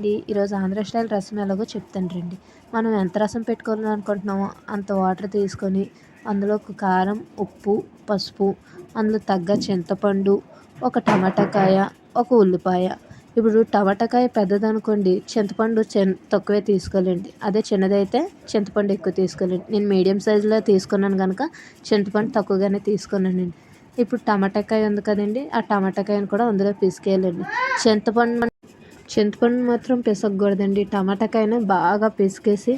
అండి ఈరోజు ఆంధ్ర స్టైల్ రసం ఎలాగో చెప్తాను రండి మనం ఎంత రసం పెట్టుకోవాలని అనుకుంటున్నామో అంత వాటర్ తీసుకొని అందులో ఒక కారం ఉప్పు పసుపు అందులో తగ్గ చింతపండు ఒక టమాటాకాయ ఒక ఉల్లిపాయ. ఇప్పుడు టమాటాకాయ పెద్దదనుకోండి చింతపండు చిన్న తక్కువే తీసుకోలేండి అదే చిన్నదైతే చింతపండు ఎక్కువ తీసుకోలేండి నేను మీడియం సైజులో తీసుకున్నాను కనుక చింతపండు తక్కువగానే తీసుకున్నానండి. ఇప్పుడు టమాటాకాయ ఉంది కదండి ఆ టమాటాకాయను కూడా అందులో పిసికేయాలండి. చింతపండు చింతపండు మాత్రం పిసకూడదండి టమాటాకైనా బాగా పిసికేసి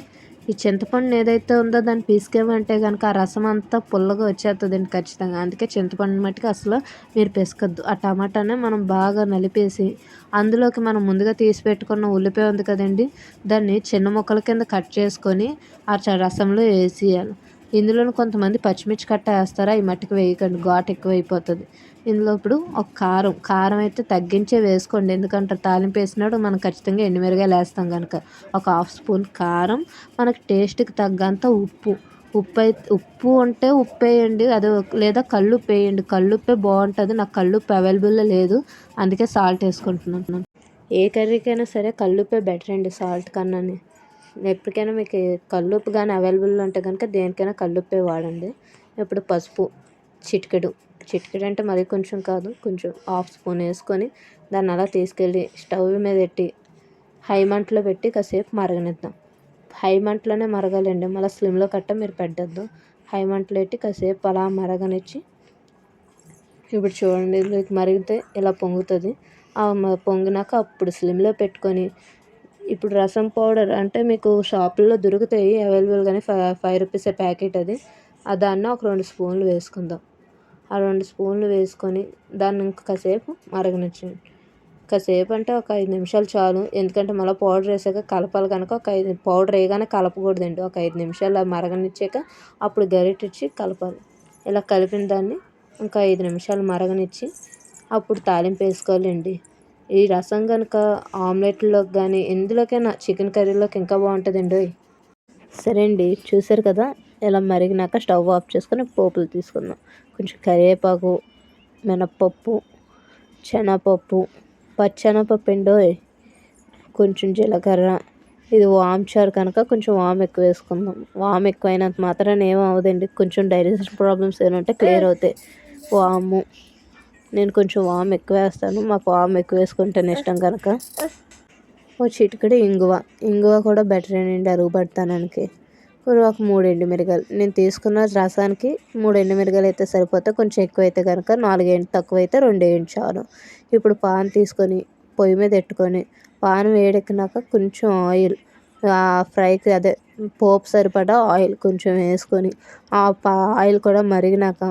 ఈ చింతపండు ఏదైతే ఉందో దాన్ని పిసికేమంటే కనుక ఆ రసం అంతా పుల్లగా వచ్చేస్తుందండి ఖచ్చితంగా. అందుకే చింతపండు మట్టుకు అసలు మీరు పిసకద్దు. ఆ టమాటానే మనం బాగా నలిపేసి అందులోకి మనం ముందుగా తీసి పెట్టుకున్న ఉల్లిపాయ ఉంది కదండి దాన్ని చిన్న ముక్కల కింద కట్ చేసుకొని ఆ రసంలో వేసేయాలి. ఇందులోనూ కొంతమంది పచ్చిమిర్చి కట్ట వేస్తారా? ఈ మట్టికి వేయకండి. ఘాట్ ఎక్కువ అయిపోతుంది ఇందులో ఇప్పుడు ఒక కారం. కారం అయితే తగ్గించే వేసుకోండి. ఎందుకంటే తాలింపు వేసినాడు మనం ఖచ్చితంగా ఎండుమిరగాయలు వేస్తాం కనుక ఒక హాఫ్ స్పూన్ కారం. మనకి టేస్ట్కి తగ్గంత ఉప్పు. ఉప్పు అయితే ఉప్పు ఉంటే ఉప్పు వేయండి అది లేదా కళ్ళు ఉప్పు వేయండి. కళ్ళు ఉప్పే బాగుంటుంది. నాకు కళ్ళు ఉప్పు అవైలబుల్లో లేదు. అందుకే సాల్ట్ వేసుకుంటున్నాను. ఏ కర్రీకైనా సరే కళ్ళుప్పే బెటర్ అండి సాల్ట్ కన్నాని ఎప్పటికైనా మీకు కల్లుప్పు కానీ అవైలబుల్లో ఉంటే కనుక దేనికైనా కల్లుప్పే వాడండి. ఇప్పుడు పసుపు చిటికెడు. చిటికెడు అంటే మరీ కొంచెం కాదు కొంచెం హాఫ్ స్పూన్ వేసుకొని దాన్ని అలా తీసుకెళ్ళి స్టవ్ మీద పెట్టి హై మంటలో పెట్టి కాసేపు మరగనిద్దాం. హై మంటలోనే మరగాలండి. మళ్ళీ స్లిమ్లో కట్ట మీరు పెట్టద్దు. హై మంటలో పెట్టి కాసేపు అలా మరగనిచ్చి ఇప్పుడు చూడండి మరిగితే ఇలా పొంగుతుంది. పొంగినాక అప్పుడు స్లిమ్లో పెట్టుకొని ఇప్పుడు రసం పౌడర్ అంటే మీకు షాపుల్లో దొరుకుతాయి అవైలబుల్గానే ఫైవ్ ఫైవ్ రూపీస్ ప్యాకెట్ అది. దాన్ని ఒక రెండు స్పూన్లు వేసుకుందాం. ఆ రెండు స్పూన్లు వేసుకొని దాన్ని ఇంకా కాసేపు మరగనిచ్చండి. కాసేపు అంటే ఒక ఐదు నిమిషాలు చాలు. ఎందుకంటే మళ్ళీ పౌడర్ వేసాక కలపాలి కనుక ఒక ఐదు పౌడర్ వేయగానే కలపకూడదండి. ఒక ఐదు నిమిషాలు మరగనిచ్చాక అప్పుడు గరిటిచ్చి కలపాలి. ఇలా కలిపిన దాన్ని ఇంకా ఐదు నిమిషాలు మరగనిచ్చి అప్పుడు తాలింపు వేసుకోవాలండి. ఈ రసం కనుక ఆమ్లెట్లోకి కానీ ఎందులోకైనా చికెన్ కర్రీలోకి ఇంకా బాగుంటుందండి. సరే అండి చూసారు కదా? ఇలా మరిగినాక స్టవ్ ఆఫ్ చేసుకొని పోపులు తీసుకుందాం. కొంచెం కరివేపాకు మినప్పప్పు శనగపప్పు పచ్చెనపప్పు అండి కొంచెం జీలకర్ర. ఇది వామ్ చారు కనుక కొంచెం వామ్ ఎక్కువ వేసుకుందాం. వామ్ ఎక్కువైనంత మాత్రాన ఏం అవ్వదండి. కొంచెం డైజెషన్ ప్రాబ్లమ్స్ ఏమైనా ఉంటే క్లియర్ అవుతాయి. వాము. నేను కొంచెం వామ్ ఎక్కువ వేస్తాను. మాకు వామ్ ఎక్కువ వేసుకుంటేనే ఇష్టం కనుక. ఓ చిటికడి ఇంగువ. ఇంగువ కూడా బెటర్ అండి అరుగుపడతానని ఒక మూడు ఎండుమిరగాయలు నేను తీసుకున్న రసానికి మూడు ఎండుమిరగాయలు అయితే సరిపోతే కొంచెం ఎక్కువ అయితే కనుక నాలుగు తక్కువ అయితే రెండు ఏంటి చాలు. ఇప్పుడు పాన్ తీసుకొని పొయ్యి మీద పెట్టుకొని పాన్ వేడెక్కినాక కొంచెం ఆయిల్ ఫ్రైకి అదే పోపు సరిపడా ఆయిల్ కొంచెం వేసుకొని ఆ ఆయిల్ కూడా మరిగినాక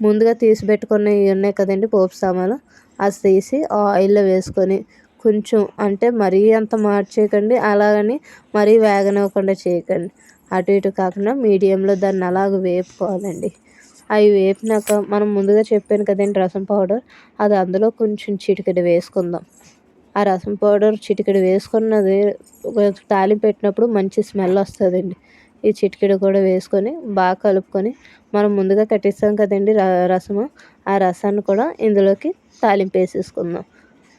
ముందుగా తీసి పెట్టుకున్నవి ఉన్నాయి కదండి పోపు సామాన్లు. అది తీసి ఆయిల్లో వేసుకొని కొంచెం అంటే మరీ అంత మార్చేయకండి అలాగని మరీ వేగనివ్వకుండా చేయకండి. అటు ఇటు కాకుండా మీడియంలో దాన్ని అలాగ వేపుకోవాలండి. అవి వేపినాక మనం ముందుగా చెప్పాను కదండి రసం పౌడర్ అది అందులో కొంచెం చిటికెడు వేసుకుందాం. ఆ రసం పౌడర్ చిటికెడు వేసుకున్నది తాలింపు పెట్టినప్పుడు మంచి స్మెల్ వస్తుందండి. ఈ చిటికెడు కూడా వేసుకొని బాగా కలుపుకొని మనం ముందుగా కట్టిస్తాం కదండి రసము. ఆ రసాన్ని కూడా ఇందులోకి తాలింపు వేసేసుకుందాం.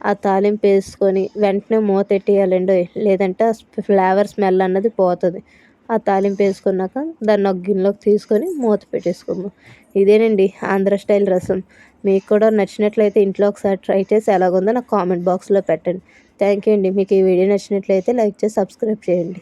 ఆ తాలింపు వేసుకొని వెంటనే మూత పెట్టేయాలండి. లేదంటే ఆ ఫ్లేవర్ స్మెల్ అన్నది పోతుంది. ఆ తాలింపు వేసుకున్నాక దాన్ని ఒక గిన్నెలోకి తీసుకొని మూత పెట్టేసుకుందాం. ఇదేనండి ఆంధ్ర స్టైల్ రసం. మీకు కూడా నచ్చినట్లయితే ఇంట్లో ఒకసారి ట్రై చేసి ఎలాగుందో నాకు కామెంట్ బాక్స్లో పెట్టండి. థ్యాంక్ యూ అండి. మీకు ఈ వీడియో నచ్చినట్లయితే లైక్ చేసి సబ్స్క్రైబ్ చేయండి.